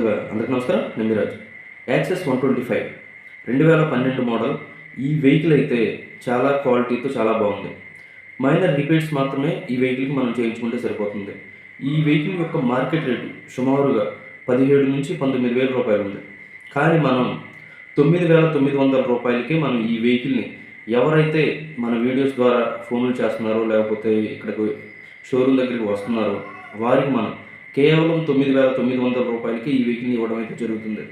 అందరికీ నమస్కారం. నేను Miraj Access one twenty five రెండు వేల పన్నెండు మోడల్. ఈ వెహికల్ అయితే చాలా క్వాలిటీతో చాలా బాగుంది. మైనర్ రిపేర్స్ మాత్రమే ఈ వెహికల్కి మనం చేయించుకుంటే సరిపోతుంది. ఈ వెహికల్ యొక్క మార్కెట్ రేటు సుమారుగా పదిహేడు నుంచి పంతొమ్మిది వేల రూపాయలు ఉంది. కానీ మనం తొమ్మిది వేల తొమ్మిది వందల రూపాయలకి మనం ఈ వెహికల్ని ఎవరైతే మన వీడియోస్ ద్వారా ఫోన్లు చేస్తున్నారో లేకపోతే ఇక్కడికి షోరూమ్ దగ్గరికి వస్తున్నారో వారికి మనం కేవలం తొమ్మిది వేల తొమ్మిది వందల రూపాయలకి ఈ వెహికల్ని ఇవ్వడం అయితే జరుగుతుంది.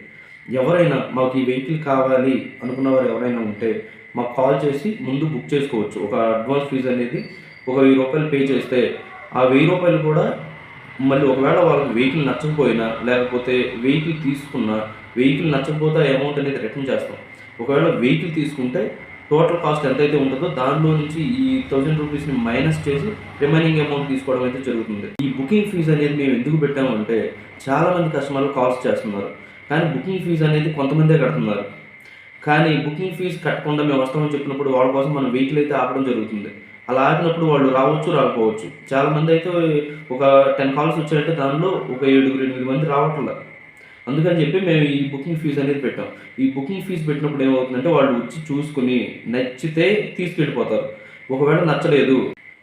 ఎవరైనా మాకు ఈ వెహికల్ కావాలి అనుకున్న వారు ఎవరైనా ఉంటే మాకు కాల్ చేసి ముందు బుక్ చేసుకోవచ్చు. ఒక అడ్వాన్స్ ఫీజు అనేది ఒక వెయ్యి రూపాయలు పే చేస్తే ఆ వెయ్యి రూపాయలు కూడా మళ్ళీ ఒకవేళ వాళ్ళకి వెహికల్ నచ్చకపోయినా లేకపోతే వెహికల్ తీసుకున్నా వెహికల్ నచ్చకపోతే అమౌంట్ అనేది రిటర్న్ చేస్తాం. ఒకవేళ వెహికల్ తీసుకుంటే టోటల్ కాస్ట్ ఎంతైతే ఉంటుందో దానిలో నుంచి ఈ థౌజండ్ రూపీస్ని మైనస్ చేసి రిమైనింగ్ అమౌంట్ తీసుకోవడం అయితే జరుగుతుంది. ఈ బుకింగ్ ఫీజు అనేది మేము ఎందుకు పెట్టామంటే చాలామంది కస్టమర్లు కాల్స్ చేస్తున్నారు. కానీ బుకింగ్ ఫీజు అనేది కొంతమందే కడుతున్నారు. కానీ బుకింగ్ ఫీజు కట్టకుండా మేము వస్తామని చెప్పినప్పుడు వాళ్ళ కోసం మనం వెహికల్ అయితే ఆపడం జరుగుతుంది. అలా ఆపినప్పుడు వాళ్ళు రావచ్చు రాకపోవచ్చు. చాలా మంది అయితే ఒక టెన్ కాల్స్ వచ్చారంటే దానిలో ఒక ఏడుగురు ఎనిమిది మంది రావట్లేదు అందుకని చెప్పి మేము ఈ బుకింగ్ ఫీజు అనేది పెట్టాం. ఈ బుకింగ్ ఫీజు పెట్టినప్పుడు ఏమవుతుందంటే వాళ్ళు వచ్చి చూసుకుని నచ్చితే తీసుకెళ్ళిపోతారు. ఒకవేళ నచ్చలేదు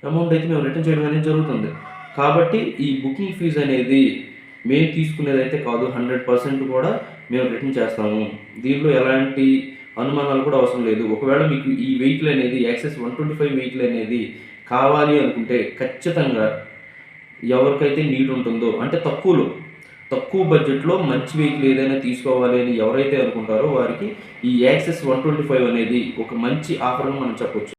అమౌంట్ అయితే మేము రిటర్న్ చేయడం అనేది జరుగుతుంది. కాబట్టి ఈ బుకింగ్ ఫీజు అనేది మేము తీసుకునేది అయితే కాదు హండ్రెడ్ పర్సెంట్ కూడా మేము రిటర్న్ చేస్తాము. దీనిలో ఎలాంటి అనుమానాలు కూడా అవసరం లేదు. ఒకవేళ మీకు ఈ వెహికల్ అనేది Access one twenty five vehicle అనేది కావాలి అనుకుంటే ఖచ్చితంగా ఎవరికైతే నీడ్ ఉంటుందో అంటే తక్కువలో తక్కువ బడ్జెట్లో మంచి వెహికల్ ఏదైనా తీసుకోవాలి అని ఎవరైతే అనుకుంటారో వారికి ఈ యాక్సెస్ వన్ ట్వంటీ ఫైవ్ అనేది ఒక మంచి ఆఫర్గా మనం చెప్పొచ్చు.